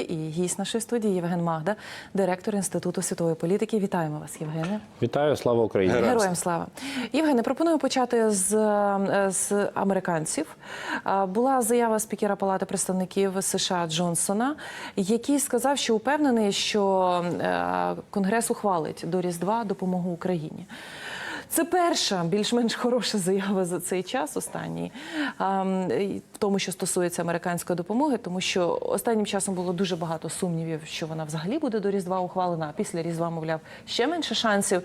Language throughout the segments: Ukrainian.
і гість нашої студії Євген Магда, директор Інституту світової політики. Вітаємо вас, Євгене. Вітаю, слава Україні. Героям слава. Євгене, пропоную почати з, з американців. Була заява спікера Палати представників США Джонсона, який сказав, що упевнений, що е, Конгрес ухвалить до Різдва допомогу Україні. Це перша більш-менш хороша заява за цей час останній в тому, що стосується американської допомоги, тому що останнім часом було дуже багато сумнівів, що вона взагалі буде до Різдва ухвалена, а після Різдва, мовляв, ще менше шансів.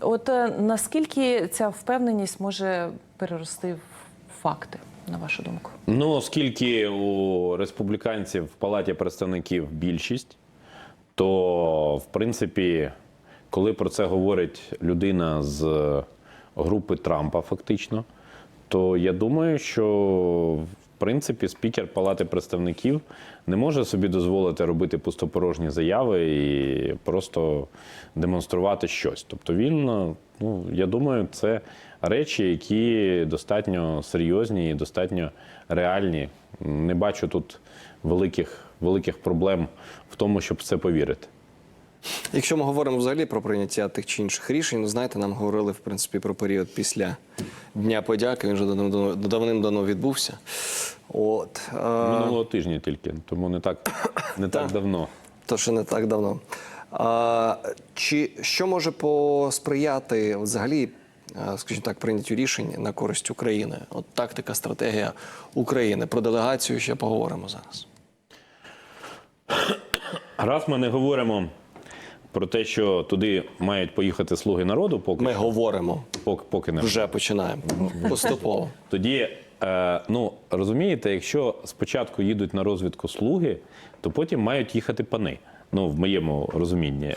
От е, наскільки ця впевненість може перерости в факти, на вашу думку? Ну, оскільки у республіканців в Палаті представників більшість, то в принципі, коли про це говорить людина з групи Трампа, фактично, то я думаю, що в принципі спікер Палати представників не може собі дозволити робити пустопорожні заяви і просто демонструвати щось. Тобто він, ну я думаю, це речі, які достатньо серйозні і достатньо реальні. Не бачу тут великих, великих проблем в тому, щоб в це повірити. Якщо ми говоримо взагалі про прийняття тих чи інших рішень, ну знаєте, нам говорили в принципі про період після Дня подяки. Він вже давним- давним-давно відбувся. От е, Минулого тижня тільки, тому не так, не так давно. то ще не так давно. А, чи що може посприяти взагалі, е, скажімо так, прийняттю рішень на користь України? От тактика, стратегія України. Про делегацію ще поговоримо зараз. Раз ми не говоримо про те, що туди мають поїхати слуги народу, поки, Ми говоримо, поки, поки не вже починаємо поступово. Тоді, е, ну розумієте, якщо спочатку їдуть на розвідку слуги, то потім мають їхати пани. Ну, в моєму розумінні, е,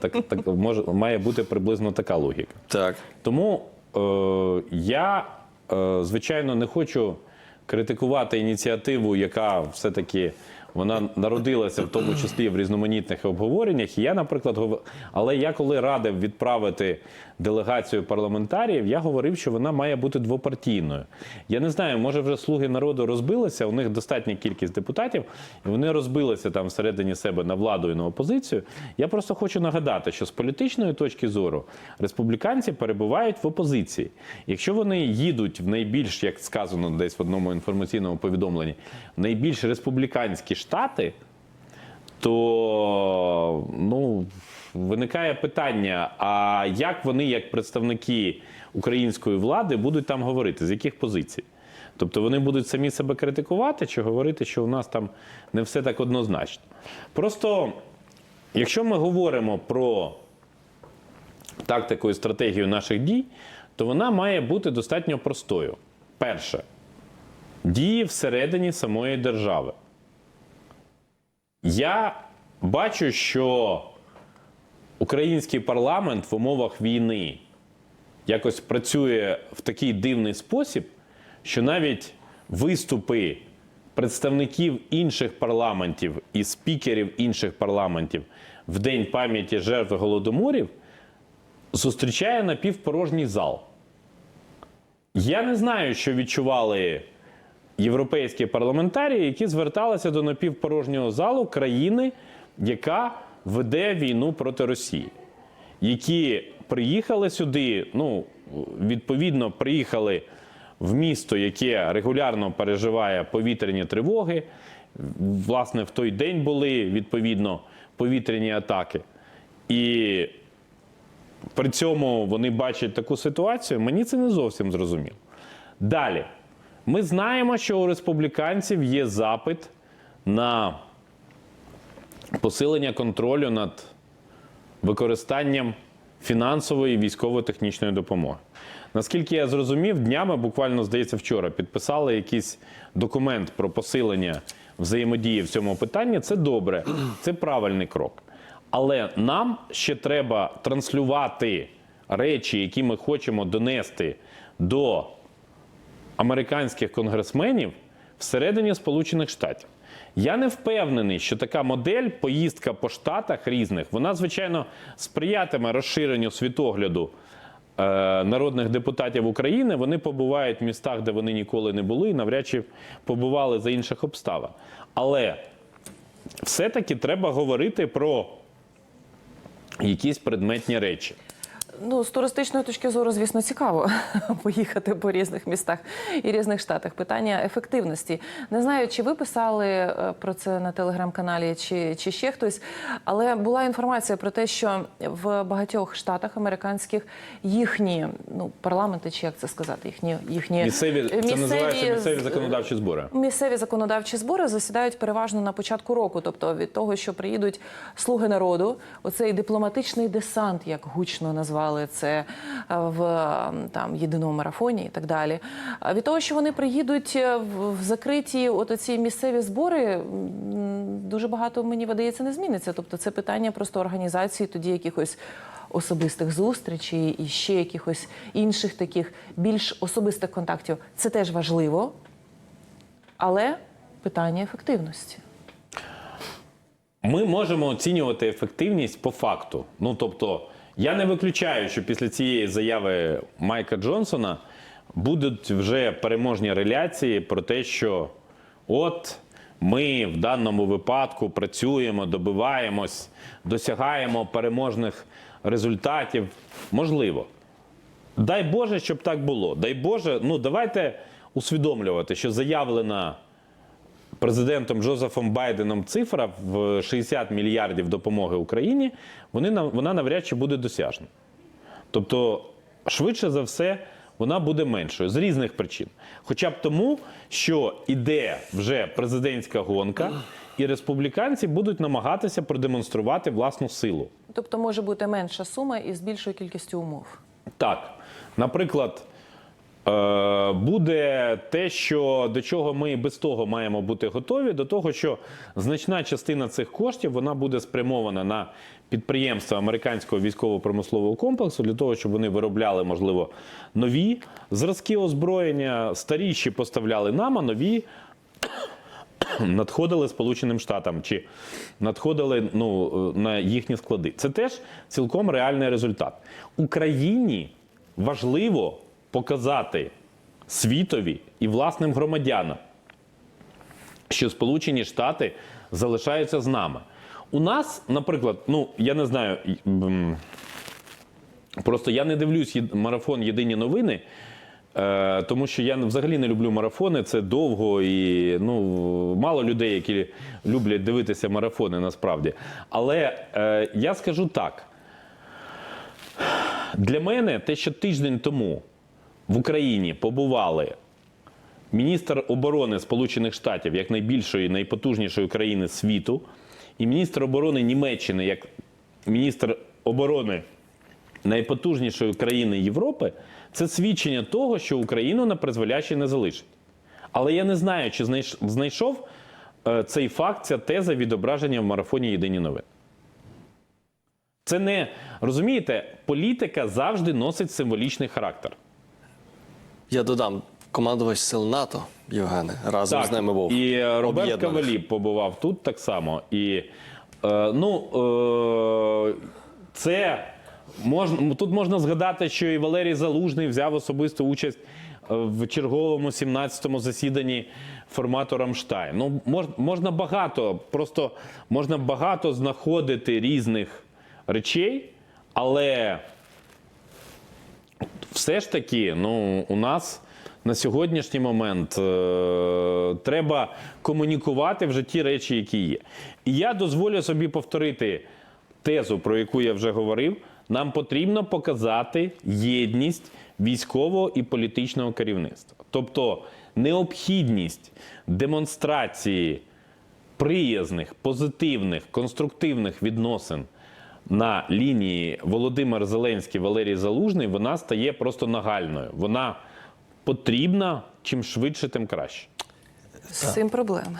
так, так може має бути приблизно така логіка. Так. Тому е, я, е, звичайно, не хочу критикувати ініціативу, яка все-таки вона народилася в тому числі в різноманітних обговореннях. І я, наприклад, гов- але я коли радив відправити делегацію парламентаріїв, я говорив, що вона має бути двопартійною. Я не знаю, може вже слуги народу розбилися. У них достатня кількість депутатів, і вони розбилися там всередині себе на владу і на опозицію. Я просто хочу нагадати, що з політичної точки зору республіканці перебувають в опозиції. Якщо вони їдуть в найбільш, як сказано десь в одному інформаційному повідомленні, найбільш республіканські штати, то ну, виникає питання: а як вони, як представники української влади, будуть там говорити, з яких позицій? Тобто вони будуть самі себе критикувати чи говорити, що у нас там не все так однозначно. Просто, якщо ми говоримо про тактику і стратегію наших дій, то вона має бути достатньо простою. Перше, дії всередині самої держави. Я бачу, що український парламент в умовах війни якось працює в такий дивний спосіб, що навіть виступи представників інших парламентів і спікерів інших парламентів в День пам'яті жертв голодоморів зустрічає напівпорожній зал. Я не знаю, що відчували європейські парламентарії, які зверталися до напівпорожнього залу країни, яка веде війну проти Росії, які приїхали сюди, ну, відповідно, приїхали в місто, яке регулярно переживає повітряні тривоги. Власне, в той день були відповідно повітряні атаки. І при цьому вони бачать таку ситуацію, мені це не зовсім зрозуміло. Далі, ми знаємо, що у республіканців є запит на посилення контролю над використанням фінансової військово-технічної допомоги. Наскільки я зрозумів, днями, буквально здається, вчора підписали якийсь документ про посилення взаємодії в цьому питанні. Це добре, це правильний крок. Але нам ще треба транслювати речі, які ми хочемо донести до американських конгресменів всередині Сполучених Штатів. Я не впевнений, що така модель, поїздка по штатах різних, вона, звичайно, сприятиме розширенню світогляду е, народних депутатів України. Вони побувають в містах, де вони ніколи не були, і навряд чи побували за інших обставин. Але все-таки треба говорити про якісь предметні речі. Ну, з туристичної точки зору, звісно, цікаво поїхати по різних містах і різних штатах. Питання ефективності. Не знаю, чи ви писали е, про це на телеграм-каналі, чи, чи ще хтось, але була інформація про те, що в багатьох штатах американських їхні ну парламенти, чи як це сказати, їхні їхні Місцеві, це місцеві називається місцеві законодавчі збори. Місцеві законодавчі збори засідають переважно на початку року, тобто від того, що приїдуть слуги народу, оцей дипломатичний десант, як гучно назвали це е, в там єдиному марафоні і так далі. Від того, що вони приїдуть е, в закриті от оці місцеві збори, дуже багато мені видається не зміниться. Тобто, це питання просто організації тоді якихось. Особистих зустрічей і ще якихось інших таких більш особистих контактів. Це теж важливо, але питання ефективності. Ми можемо оцінювати ефективність по факту. Ну тобто, я не виключаю, що після цієї заяви Майка Джонсона будуть вже переможні реляції про те, що от ми в даному випадку працюємо, добиваємось, досягаємо переможних результатів. Можливо. Дай Боже, щоб так було. Дай Боже, ну давайте усвідомлювати, що заявлена президентом Джозефом Байденом цифра в 60 мільярдів допомоги Україні, вони, вона навряд чи буде досяжна. Тобто, швидше за все, вона буде меншою з різних причин. Хоча б тому, що іде вже президентська гонка, і республіканці будуть намагатися продемонструвати власну силу. Тобто може бути менша сума із більшою кількістю умов. Так, наприклад, буде те, що до чого ми без того маємо бути готові, до того, що значна частина цих коштів вона буде спрямована на підприємства американського військово-промислового комплексу для того, щоб вони виробляли, можливо, нові зразки озброєння, старіші поставляли нам, а нові надходили Сполученим Штатам чи надходили ну, е, на їхні склади. Це теж цілком реальний результат. Україні важливо показати світові і власним громадянам, що Сполучені Штати залишаються з нами. У нас, наприклад, ну я не знаю. Просто я не дивлюсь марафон Єдині новини, е, тому що я взагалі не люблю марафони. Це довго і ну, мало людей, які люблять дивитися марафони насправді. Але е, я скажу так: для мене те, що тиждень тому в Україні побували міністр оборони Сполучених Штатів як найбільшої, найпотужнішої країни світу, і міністр оборони Німеччини як міністр оборони найпотужнішої країни Європи, це свідчення того, що Україну на призволяще не залишить. Але я не знаю, чи знайшов е, цей факт, ця теза відображення в марафоні Єдині новини. Це не розумієте, політика завжди носить символічний характер. Я додам командувач сил НАТО Євгене разом з ними був. І е, Роберт. Кавалі побував тут так само. І е, ну, е, це можна, тут можна згадати, що і Валерій Залужний взяв особисту участь е, в черговому 17-му засіданні формату Рамштайн. Ну, мож, можна багато, просто можна багато знаходити різних речей, але все ж таки, ну, у нас на сьогоднішній момент е, треба комунікувати вже ті речі, які є. І я дозволю собі повторити тезу, про яку я вже говорив. Нам потрібно показати єдність військового і політичного керівництва. Тобто необхідність демонстрації приязних, позитивних, конструктивних відносин на лінії Володимир Зеленський, Валерій Залужний, вона стає просто нагальною. Вона потрібна чим швидше, тим краще. З цим проблем.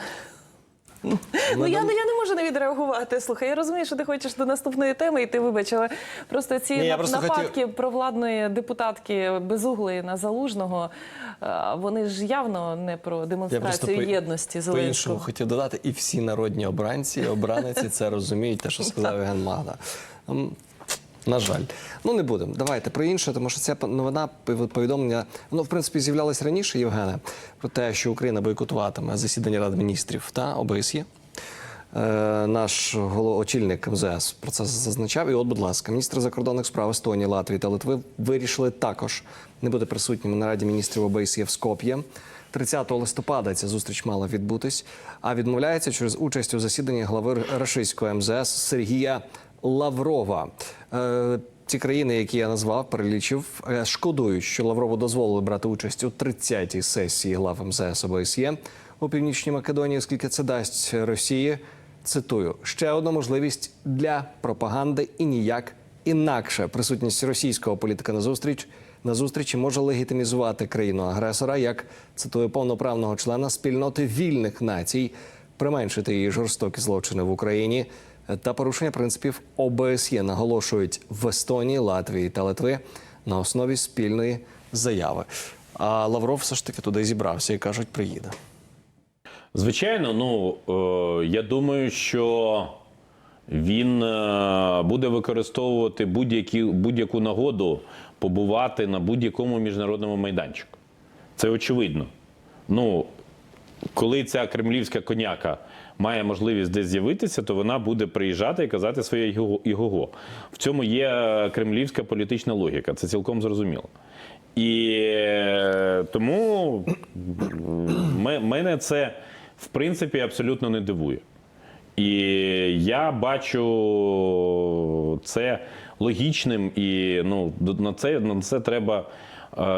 Ну, я, не- я не можу не відреагувати. Слухай, я розумію, що ти хочеш до наступної теми, і ти вибач, але просто ці Ні, я просто нападки провладної депутатки Безуглої на Залужного, вони ж явно не про демонстрацію я єдності по-іншому хотів додати, і всі народні обранці, обраниці це розуміють, те, що сказав Євген Магда. На жаль, ну не будемо. Давайте про інше, тому що ця новина повідомлення, воно в принципі з'являлось раніше, Євгене, про те, що Україна бойкотуватиме засідання Ради міністрів та ОБСЄ. Е, Наш очільник МЗС про це зазначав. І от, будь ласка, міністри закордонних справ Естонії, Латвії та Литви вирішили також не бути присутніми на раді міністрів ОБСЄ в Скоп'є. 30 листопада ця зустріч мала відбутись, а відмовляється через участь у засіданні глави рашистського МЗС Сергія Лаврова. Е, Ці країни, які я назвав, перелічив, е, шкодують, що Лаврову дозволили брати участь у 30-й сесії глав МЗС ОБСЄ у північній Македонії, оскільки це дасть Росії. Цитую ще одна можливість для пропаганди і ніяк інакше. Присутність російського політика на зустріч на зустрічі може легітимізувати країну агресора як цитую повноправного члена спільноти вільних націй, применшити її жорстокі злочини в Україні та порушення принципів ОБСЄ наголошують в Естонії, Латвії та Литви на основі спільної заяви. А Лавров все ж таки туди зібрався і кажуть, приїде. Звичайно, ну е, я думаю, що він е, буде використовувати будь-яку нагоду побувати на будь-якому міжнародному майданчику. Це очевидно. Ну, коли ця кремлівська коняка має можливість десь з'явитися, то вона буде приїжджати і казати своє його-. В цьому є кремлівська політична логіка, це цілком зрозуміло. І е, тому мене це в принципі абсолютно не дивує. І я бачу це логічним, і ну, на це, на це треба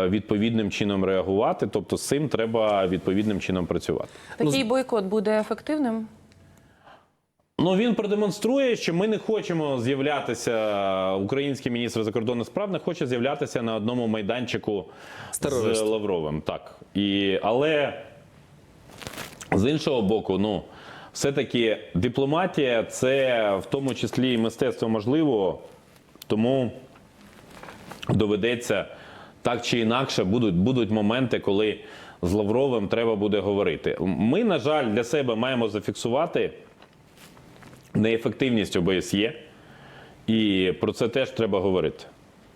відповідним чином реагувати. Тобто з цим треба відповідним чином працювати. Такий бойкот буде ефективним? Ну він продемонструє, що ми не хочемо з'являтися. Український міністр закордонних справ не хоче з'являтися на одному майданчику з. Лавровим. Так і але з іншого боку, ну все-таки дипломатія це в тому числі і мистецтво можливо, тому доведеться так чи інакше будуть, будуть моменти, коли з Лавровим треба буде говорити. Ми, на жаль, для себе маємо зафіксувати неефективність ОБСЄ, і про це теж треба говорити.